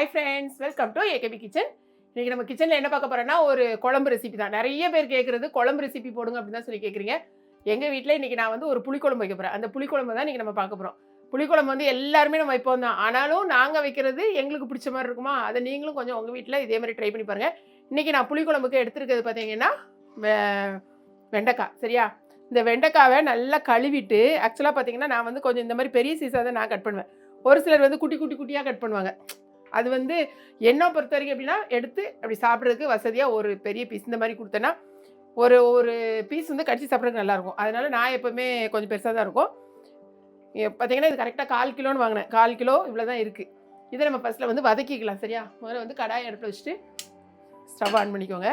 Hi friends welcome to AKP kitchen இன்னைக்கு நம்ம கிச்சனில் என்ன பார்க்க போகிறோன்னா ஒரு குழம்பு ரெசிபி தான். நிறைய பேர் கேட்குறது குழம்பு ரெசிபி போடுங்க அப்படின்னு தான் சொல்லி கேட்குறீங்க எங்கள் வீட்டில் இன்றைக்கி நான் வந்து ஒரு புளிக்குழம்பு வைக்க போகிறேன் அந்த புளிக்குழம்பு தான் இன்றைக்கி நம்ம பார்க்க போகிறோம் புளிக்குழம்பு வந்து எல்லாருமே நம்ம வைப்போம் தான். ஆனாலும் நாங்கள் வைக்கிறது எங்களுக்கு பிடிச்ச மாதிரி இருக்குமா? அதை நீங்களும் கொஞ்சம் உங்கள் வீட்டில் இதே மாதிரி ட்ரை பண்ணி பாருங்கள் இன்றைக்கி நான் புளிக்குழம்புக்கு எடுத்துருக்கிறது பார்த்தீங்கன்னா வெண்டைக்காய். சரியா? இந்த வெண்டைக்காவை நல்லா கழுவிட்டு ஆக்சுவலாக பார்த்தீங்கன்னா நான் வந்து கொஞ்சம் இந்த மாதிரி பெரிய சீஸாக தான் நான் கட் பண்ணுவேன். ஒரு சிலர் வந்து குட்டி குட்டி குட்டியாக கட் பண்ணுவாங்க. அது வந்து என்ன பொறுத்த வரைக்கும் எப்படின்னா எடுத்து அப்படி சாப்பிட்றதுக்கு வசதியாக ஒரு பெரிய பீஸ் இந்த மாதிரி கொடுத்தேன்னா ஒரு ஒரு பீஸ் வந்து கடிச்சு சாப்பிட்றதுக்கு நல்லாயிருக்கும் அதனால் நான் எப்போவுமே கொஞ்சம் பெருசாக தான் இருக்கும். பார்த்தீங்கன்னா இது கரெக்டாக கால் கிலோன்னு வாங்கினேன். கால் கிலோ இவ்வளோ தான் இருக்குது இதை நம்ம ஃபஸ்ட்டில் வந்து வதக்கிக்கலாம் சரியா? முதல்ல வந்து கடாயை அடுப்பில் வச்சுட்டு ஸ்டவ் ஆன் பண்ணிக்கோங்க.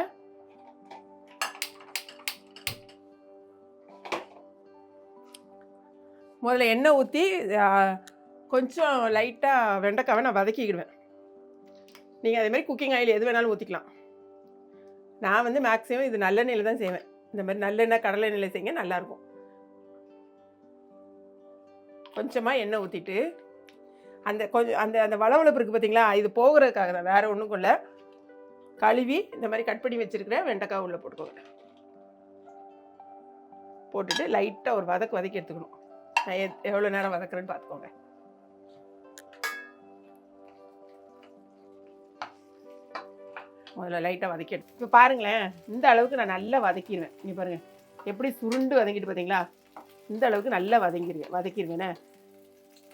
முதல்ல எண்ணெய் ஊற்றி கொஞ்சம் லைட்டாக வெண்டைக்காவை நான் வதக்கிக்கிடுவேன். நீங்கள் அதே மாதிரி குக்கிங் ஆயில் எது வேணாலும் ஊற்றிக்கலாம் நான் வந்து மேக்ஸிமம் இது நல்லெண்ணெயில் தான் செய்வேன். இந்த மாதிரி நல்லெண்ணெய் கடலை எண்ணெயில் செய்யுங்க நல்லாயிருக்கும். கொஞ்சமாக எண்ணெய் ஊற்றிட்டு அந்த கொஞ்சம் அந்த அந்த வளவளப்பு இருக்குது பார்த்தீங்களா இது போகிறதுக்காக தான் வேறு ஒன்றும் இல்லை. கழுவி இந்த மாதிரி கட் பண்ணி வச்சுருக்கிற வெண்டைக்காய் உள்ளே போட்டுக்கோங்க. போட்டுட்டு லைட்டாக ஒரு வதக்கு வதக்கி எடுத்துக்கணும். நான் எவ்வளோ நேரம் வதக்குறேன்னு பார்த்துக்கோங்க. முதல்ல லைட்டாக வதக்கிடும் இப்போ பாருங்களேன் இந்த அளவுக்கு நான் நல்லா வதக்கிடுவேன் இங்கே பாருங்கள் எப்படி சுருண்டு வதக்கிட்டு பார்த்தீங்களா இந்த அளவுக்கு நல்லா வதங்கிடுவேன் வதக்கிடுவேனே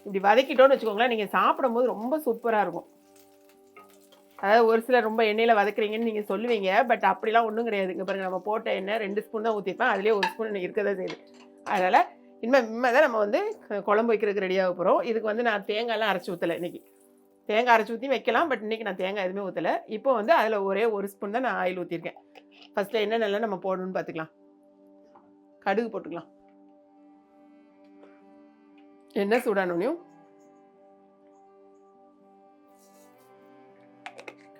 இப்படி வதக்கிட்டோன்னு வச்சுக்கோங்களேன் நீங்கள் சாப்பிடும்போது ரொம்ப சூப்பராக இருக்கும். அதாவது ஒரு சிலர் ரொம்ப எண்ணெயில் வதக்குறீங்கன்னு நீங்கள் சொல்லுவீங்க பட் அப்படிலாம் ஒன்றும் கிடையாது. இங்கே பாருங்கள் நம்ம போட்ட எண்ணெய் ரெண்டு ஸ்பூன் தான் ஊற்றிப்பேன் அதுலேயே ஒரு ஸ்பூன் இருக்க தான் செய்யுது. அதனால் இனிமேல் இனிமேல் தான் நம்ம வந்து குழம்பு வைக்கிறதுக்கு ரெடியாக போகிறோம் இதுக்கு வந்து நான் தேங்காய்லாம் அரைச்சி ஊற்றலை இன்றைக்கி தேங்காய் அரைச்சி ஊற்றி வைக்கலாம். பட் இன்றைக்கி நான் தேங்காய் எதுவுமே ஊற்றலை இப்போ வந்து அதில் ஒரே ஒரு ஸ்பூன் தான் நான் ஆயில் ஊற்றிருக்கேன் ஃபஸ்ட்டில் என்னென்னலாம் நம்ம போடணும்னு பார்த்துக்கலாம் கடுகு போட்டுக்கலாம். எண்ணெய் சூடானோனையும்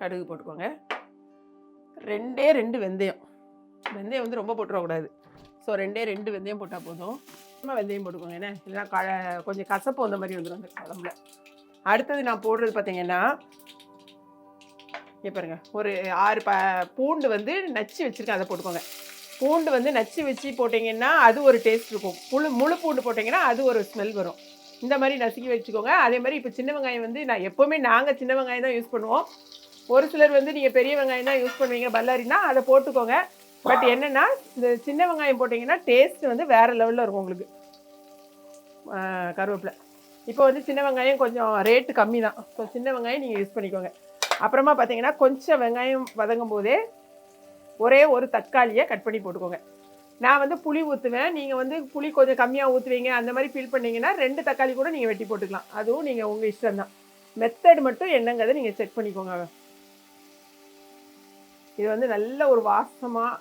கடுகு போட்டுக்கோங்க. ரெண்டே ரெண்டு வெந்தயம். வெந்தயம் வந்து ரொம்ப போட்டுறக்கூடாது. ஸோ ரெண்டே ரெண்டு வெந்தயம் போட்டால் போதும். சும்மா வெந்தயம் போட்டுக்கோங்க. என்ன? இல்லைன்னா க கொஞ்சம் கசப்பு வந்த மாதிரி வந்துடும் அந்த குழம்புல. அடுத்தது நான் போடுறது பார்த்தீங்கன்னா இங்க பாருங்க. ஒரு ஆறு ப பூண்டு வந்து நச்சு வச்சுருக்கேன் அதை போட்டுக்கோங்க. பூண்டு வந்து நச்சு வச்சு போட்டிங்கன்னா அது ஒரு டேஸ்ட் இருக்கும். முழு முழு பூண்டு போட்டிங்கன்னா அது ஒரு ஸ்மெல் வரும். இந்த மாதிரி நசுக்கி வச்சுக்கோங்க. அதே மாதிரி இப்போ சின்ன வெங்காயம் வந்து நான் எப்போவுமே நாங்கள் சின்ன வெங்காயம் தான் யூஸ் பண்ணுவோம். ஒரு சிலர் வந்து நீங்கள் பெரிய வெங்காயம் தான் யூஸ் பண்ணுவீங்க பல்லாரினா அதை போட்டுக்கோங்க. பட் என்னென்னா இந்த சின்ன வெங்காயம் போட்டிங்கன்னா டேஸ்ட் வந்து வேறு லெவலில் இருக்கும் உங்களுக்கு. கருவேப்பிலை. இப்போ வந்து சின்ன வெங்காயம் கொஞ்சம் ரேட்டு கம்மி தான் ஸோ சின்ன வெங்காயம் நீங்கள் யூஸ் பண்ணிக்கோங்க. அப்புறமா பார்த்தீங்கன்னா கொஞ்சம் வெங்காயம் வதங்கும் போதே ஒரே ஒரு தக்காளியை கட் பண்ணி போட்டுக்கோங்க. நான் வந்து புளி ஊற்றுவேன் நீங்கள் வந்து புளி கொஞ்சம் கம்மியாக ஊற்றுவீங்க அந்த மாதிரி ஃபீல் பண்ணிங்கன்னா ரெண்டு தக்காளி கூட நீங்கள் வெட்டி போட்டுக்கலாம். அதுவும் நீங்கள் உங்கள் இஷ்டம் தான் மெத்தட் மட்டும் என்னங்கிறத நீங்கள் செக் பண்ணிக்கோங்க. இது வந்து நல்ல ஒரு வாசமாக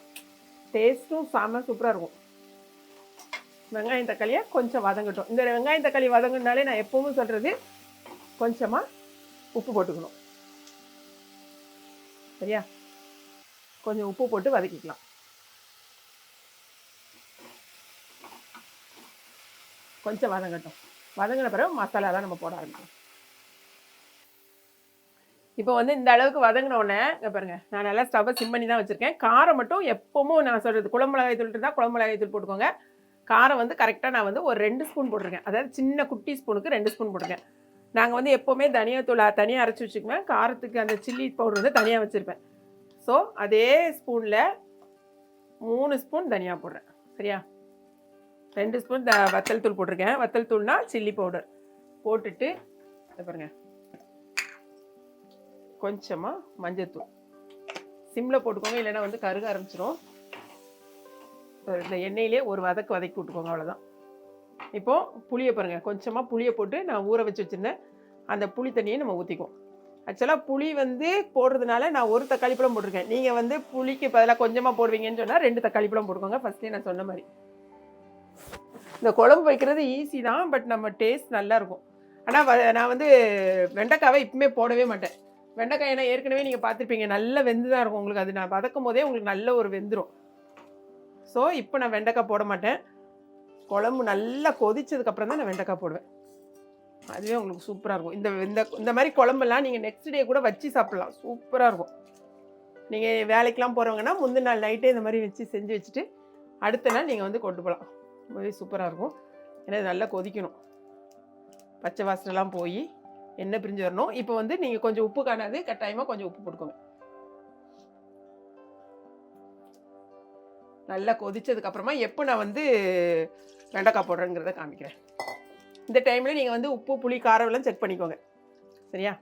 டேஸ்ட்டும் செம்ம சூப்பராக இருக்கும். வெங்காயம் தக்காளியை கொஞ்சம் வதங்கட்டும். இந்த வெங்காயம் தக்காளி வதங்கினாலே நான் எப்பவும் சொல்கிறது கொஞ்சமாக உப்பு போட்டுக்கணும். சரியா? கொஞ்சம் உப்பு போட்டு வதக்கிக்கலாம். கொஞ்சம் வதங்கட்டும். வதங்கின பிறகு மசாலா தான் நம்ம போட ஆரம்பிக்கணும் இப்போ வந்து இந்த அளவுக்கு வதங்கின உடனே பாருங்கள் நான் நல்லா ஸ்டவ்வை சிம் பண்ணி தான் வச்சுருக்கேன். காரம் மட்டும் எப்போவும் நான் சொல்கிறது குழம்பு மிளகாய் தூள் இருந்தால் குழம்பு மிளகாய் தூள் போட்டுக்கோங்க. காரம் வந்து கரெக்டாக நான் வந்து ஒரு ரெண்டு ஸ்பூன் போட்டிருக்கேன். அதாவது சின்ன குட்டி ஸ்பூனுக்கு ரெண்டு ஸ்பூன் போட்டிருக்கேன். நாங்கள் வந்து எப்போவுமே தனியாத்தூள் தனியாக அரைச்சி வச்சுக்குவேன். காரத்துக்கு அந்த சில்லி பவுடர் வந்து தனியாக வச்சுருப்பேன். ஸோ அதே ஸ்பூனில் மூணு ஸ்பூன் தனியாக போடுறேன். சரியா? ரெண்டு ஸ்பூன் த வத்தல் தூள் போட்டிருக்கேன். வத்தல் தூள்னா சில்லி பவுடர் போட்டுட்டு பாருங்க. கொஞ்சமாக மஞ்சத்தூள். சிம்மில் போட்டுக்கோங்க இல்லைன்னா வந்து கருக ஆரம்பிச்சிடும் இந்த எண்ணெயிலே ஒரு வதக்கு வதக்கி விட்டுக்கோங்க அவ்வளோதான் இப்போது புளியை பாருங்கள் கொஞ்சமாக புளியை போட்டு நான் ஊற வச்சு வச்சுருந்தேன் அந்த புளி தண்ணியை நம்ம ஊற்றிக்குவோம் ஆக்சுவலாக புளி வந்து போடுறதுனால நான் ஒரு தக்காளி பழம் போட்டிருக்கேன். நீங்கள் வந்து புளிக்கு பதிலாக கொஞ்சமாக போடுவீங்கன்னு சொன்னால் ரெண்டு தக்காளி பழம் போட்டுக்கோங்க ஃபஸ்ட்டே நான் சொன்ன மாதிரி. இந்த குழம்பு வைக்கிறது ஈஸி தான் பட் நம்ம டேஸ்ட் நல்லாயிருக்கும் ஆனால் நான் வந்து வெண்டைக்காவை இப்பவுமே போடவே மாட்டேன். வெண்டைக்காய் ஏன்னா ஏற்கனவே நீங்கள் பார்த்துருப்பீங்க நல்ல வெந்து தான் இருக்கும். உங்களுக்கு அது நான் வதக்கும் போதே உங்களுக்கு நல்ல ஒரு வெந்துடும் ஸோ இப்போ நான் வெண்டைக்காய் போட மாட்டேன். குழம்பு நல்லா கொதிச்சதுக்கப்புறம் தான் நான் வெண்டைக்காய் போடுவேன். அதுவே உங்களுக்கு சூப்பராக இருக்கும். இந்த இந்த இந்த மாதிரி குழம்பெல்லாம் நீங்கள் நெக்ஸ்ட் டே கூட வச்சு சாப்பிட்லாம். சூப்பராக இருக்கும். நீங்கள் வேலைக்கெலாம் போகிறவங்கன்னா முந்தின நாள் நைட்டே இந்த மாதிரி வச்சு செஞ்சு வச்சுட்டு அடுத்த நாள் நீங்கள் வந்து கொண்டு போகலாம் ரொம்பவே சூப்பராக இருக்கும். ஏன்னா இது நல்லா கொதிக்கணும். பச்சை வாசனைலாம் போய் எண்ணெய் பிரிஞ்சு வரணும். இப்போ வந்து நீங்கள் கொஞ்சம் உப்பு காணாது கட்டாயமாக கொஞ்சம் உப்பு போட்டுக்கோங்க. நல்லா கொதித்ததுக்கப்புறமா எப்போ நான் வந்து வெண்டைக்காய் போடுறேங்கிறத காமிக்கிறேன். இந்த டைமில் நீங்கள் வந்து உப்பு புளி காரம் எல்லாம் செக் பண்ணிக்கோங்க. சரியா?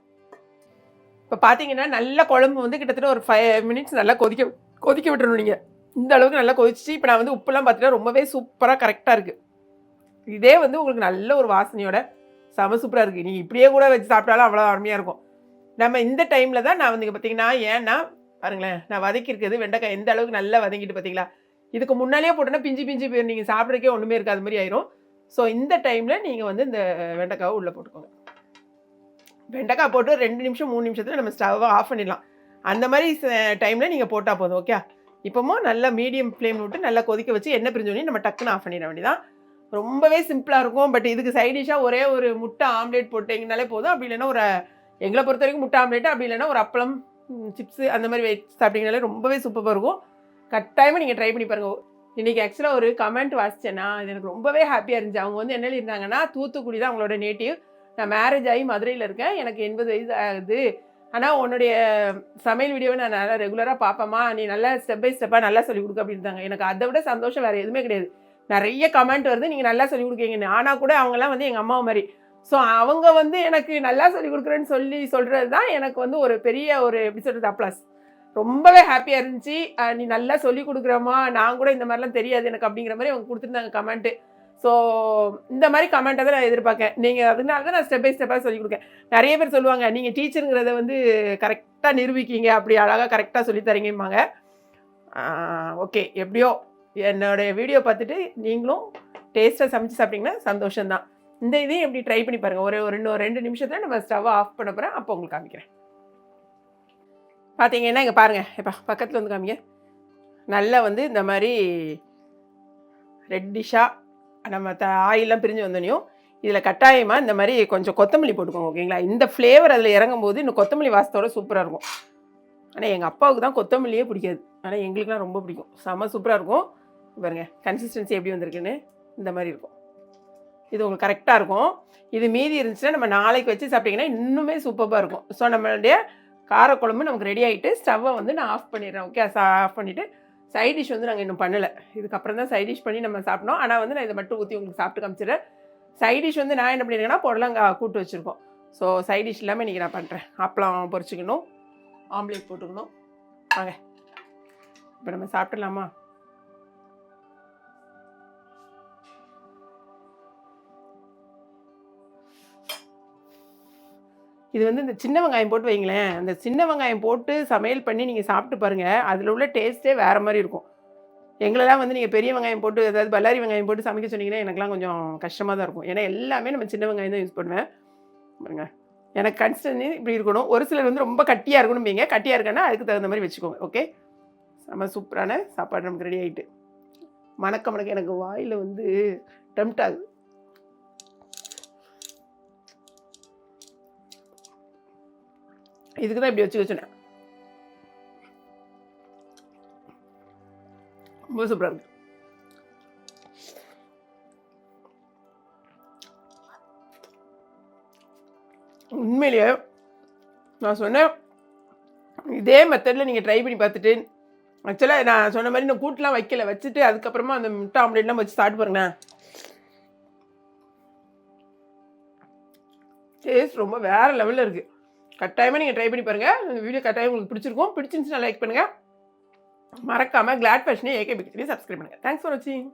இப்போ பார்த்தீங்கன்னா நல்ல குழம்பு வந்து கிட்டத்தட்ட ஒரு ஃபைவ் மினிட்ஸ் நல்லா கொதிக்க கொதிக்க விட்டுறணும் நீங்கள் இந்த அளவுக்கு நல்லா கொதிச்சு இப்போ நான் வந்து உப்புலாம் பார்த்துட்டா ரொம்பவே சூப்பராக கரெக்டாக இருக்குது இதே வந்து உங்களுக்கு நல்ல ஒரு வாசனையோட செம சூப்பராக இருக்குது நீங்கள் இப்படியே கூட வச்சு சாப்பிட்டாலும் அவ்வளோ அருமையாக இருக்கும். நம்ம இந்த டைமில் தான் நான் வந்து பார்த்தீங்கன்னா ஏன்னா பாருங்களேன் நான் வதக்கியிருக்கிறது வெண்டைக்காய் எந்த அளவுக்கு நல்லா வதங்கிட்டு பார்த்தீங்களா இதுக்கு முன்னாலேயே போட்டோன்னா பிஞ்சு பிஞ்சு போய் நீங்கள் சாப்பிட்றதுக்கே ஒன்றுமே இருக்காது மாதிரி ஆயிரும். ஸோ இந்த டைமில் நீங்கள் வந்து இந்த வெண்டைக்காவை உள்ளே போட்டுக்கோங்க. வெண்டைக்காய் போட்டு ரெண்டு நிமிஷம் மூணு நிமிஷத்தில் நம்ம ஸ்டவ்வை ஆஃப் பண்ணிடலாம். அந்த மாதிரி டைமில் நீங்கள் போட்டால் போதும் ஓகே இப்போமோ நல்லா மீடியம் ஃப்ளேம் விட்டு நல்லா கொதிக்க வச்சு எண்ணெய் பிரிஞ்சோடனே நம்ம டக்குன்னு ஆஃப் பண்ணிட வேண்டியதான் ரொம்பவே சிம்பிளாக இருக்கும். பட் இதுக்கு சைட் டிஷ்ஷாக ஒரே ஒரு முட்டை ஆம்லேட் போட்டிங்கனாலே போதும். அப்படி இல்லைன்னா ஒரு எங்களை பொறுத்த வரைக்கும் முட்டை ஆம்லேட் அப்படி இல்லைன்னா ஒரு அப்பளம் சிப்ஸு அந்த மாதிரி வச்சு சாப்பிட்டீங்கனாலே ரொம்பவே சூப்பராக இருக்கும். கட்டாயமாக நீங்கள் ட்ரை பண்ணி பாருங்கள் இன்றைக்கி ஆக்சுவலாக ஒரு கமெண்ட் வாசிச்சேன்னா அது எனக்கு ரொம்பவே ஹாப்பியாக இருந்துச்சு. அவங்க வந்து என்ன இருந்தாங்கன்னா தூத்துக்குடி தான் அவங்களோட நேட்டிவ் நான் மேரேஜ் ஆகி மதுரையில் இருக்கேன். எனக்கு எண்பது வயசு ஆகுது. ஆனால் உன்னுடைய சமையல் வீடியோவை நான் நல்லா ரெகுலராக பார்ப்பேம்மா. நீ நல்லா ஸ்டெப் பை ஸ்டெப்பாக நல்லா சொல்லிக் கொடுக்க அப்படின்றாங்க எனக்கு அதை விட சந்தோஷம் வேறு எதுவுமே கிடையாது. நிறைய கமெண்ட் வருது. நீங்கள் நல்லா சொல்லிக் கொடுக்கீங்கன்னு ஆனால் கூட அவங்கெல்லாம் வந்து எங்கள் அம்மா மாதிரி. ஸோ அவங்க வந்து எனக்கு நல்லா சொல்லிக் கொடுக்குறேன்னு சொல்லி சொல்கிறது தான் எனக்கு வந்து ஒரு பெரிய ஒரு எப்படி சொல்கிறது அப்ளாஸ் ரொம்பவே ஹாப்பியாக இருந்துச்சு. நீ நல்லா சொல்லி கொடுக்குறம்மா. நான் கூட இந்த மாதிரிலாம் தெரியாது எனக்கு அப்படிங்கிற மாதிரி அவங்க கொடுத்துருந்தாங்க கமெண்ட்டு ஸோ இந்த மாதிரி கமெண்ட்டை தான் நான் எதிர்பார்க்கேன். நீங்கள் அதனால தான் நான் ஸ்டெப் பை ஸ்டெப்பாக சொல்லிக் கொடுக்கேன். நிறைய பேர் சொல்லுவாங்க நீங்கள் டீச்சருங்கிறத வந்து கரெக்டாக நிரூபிக்கிங்க. அப்படி அழகாக கரெக்டாக சொல்லி தரீங்கம்பாங்க ஓகே எப்படியோ என்னுடைய வீடியோ பார்த்துட்டு நீங்களும் டேஸ்ட்டாக சமைச்சு சாப்பிட்டீங்கன்னா சந்தோஷம்தான். இந்த இதையும் எப்படி ட்ரை பண்ணி பாருங்கள் ஒரு ஒரு இன்னும் ரெண்டு நிமிஷத்தில் நம்ம ஸ்டவ்வை ஆஃப் பண்ண போகிறேன் அப்போ உங்களுக்கு காமிக்கிறேன். பார்த்தீங்கன்னா இங்கே பாருங்கள் இப்போ பக்கத்தில் வந்து காமிங்க. நல்லா வந்து இந்த மாதிரி ரெட்டிஷாக நம்ம த ஆயிலெலாம் பிரிஞ்சு வந்தோனையும் இதில் கட்டாயமாக இந்த மாதிரி கொஞ்சம் கொத்தமல்லி போட்டுக்கோங்க ஓகேங்களா? இந்த ஃப்ளேவர் அதில் இறங்கும் போது இன்னும் கொத்தமல்லி வாசத்தோட சூப்பராக இருக்கும். ஆனால் எங்கள் அப்பாவுக்கு தான் கொத்தமல்லியே பிடிக்காது. ஆனால் எங்களுக்குலாம் ரொம்ப பிடிக்கும். செம்ம சூப்பராக இருக்கும். பாருங்க கன்சிஸ்டன்சி எப்படி வந்திருக்குன்னு இந்த மாதிரி இருக்கும். இது உங்களுக்கு கரெக்டாக இருக்கும். இது மீதி இருந்துச்சுன்னா நம்ம நாளைக்கு வச்சு சாப்பிட்டிங்கன்னா இன்னுமே சூப்பராக இருக்கும். ஸோ நம்மளுடைய காரக்குழம்பு நமக்கு ரெடி ஆகிட்டு ஸ்டவ்வை வந்து நான் ஆஃப் பண்ணிடுறேன். ஓகே ஆஃப் பண்ணிவிட்டு சைட் டிஷ் வந்து நாங்கள் இன்னும் பண்ணலை. இதுக்கப்புறம் தான் சைட் டிஷ் பண்ணி நம்ம சாப்பிட்டோம் ஆனால் வந்து நான் இதை மட்டும் ஊற்றி உங்களுக்கு சாப்பிட்டு காமிச்சிடுறேன். சைட் டிஷ் வந்து நான் என்ன பண்ணியிருக்கேன்னா புடலங்காய் கூட்டு வச்சுருக்கோம். ஸோ சைட் டிஷ் இல்லாமல் இன்றைக்கி நான் பண்ணுறேன் அப்பளம் பொறிச்சிக்கணும் ஆம்லேட் போட்டுக்கணும். வாங்க. இப்போ நம்ம சாப்பிடலாமா? இது வந்து இந்த சின்ன வெங்காயம் போட்டு வைங்களேன். அந்த சின்ன வெங்காயம் போட்டு சமையல் பண்ணி நீங்கள் சாப்பிட்டு பாருங்கள் அதில் உள்ள டேஸ்ட்டே வேறு மாதிரி இருக்கும். எங்களெல்லாம் வந்து நீங்கள் பெரிய வெங்காயம் போட்டு அதாவது பல்லாரி வெங்காயம் போட்டு சமைக்க சொன்னீங்கன்னா எனக்குலாம் கொஞ்சம் கஷ்டமாக தான் இருக்கும். ஏன்னா எல்லாமே நம்ம சின்ன வெங்காயம் தான் யூஸ் பண்ணுவேன். பாருங்க. எனக்கு கன்சிஸ்டன்சி இப்படி இருக்கணும். ஒரு சிலர் வந்து ரொம்ப கட்டியாக இருக்கணும்பீங்க கட்டியாக இருக்கேன்னா அதுக்கு தகுந்த மாதிரி வச்சுக்கோங்க. ஓகே நம்ம சூப்பரான சாப்பாடு நமக்கு ரெடி ஆகிட்டு மணக்க மணக்க எனக்கு வாயில் வந்து டெம்ட் ஆகுது இதுக்கு தான் இப்படி வச்சு வச்சுனேன் ரொம்ப சூப்பராக இருக்கு. உண்மையிலேயே நான் சொன்னேன் இதே மெத்தடில் நீங்கள் ட்ரை பண்ணி பார்த்துட்டு ஆக்சுவலாக நான் சொன்ன மாதிரி நான் கூட்டெலாம் வைக்கல வச்சுட்டு அதுக்கப்புறமா அந்த முட்டை ஆம்லேட்லாம் வச்சு சாப்பிட்டு பாருங்களேன். டேஸ்ட் ரொம்ப வேறு லெவலில் இருக்குது கட்டாயமாக நீங்கள் ட்ரை பண்ணி பாருங்கள் இந்த வீடியோ கட்டாயம் உங்களுக்கு பிடிச்சிருக்கும். பிடிச்சிருந்துச்சுன்னா லைக் பண்ணுங்கள் மறக்காமல் கிளாட் ஃபேஷனே ஏகே பிக்சரையும் சப்ஸ்கிரைப் பண்ணுங்கள் தேங்க்ஸ் ஃபார் வாட்சிங்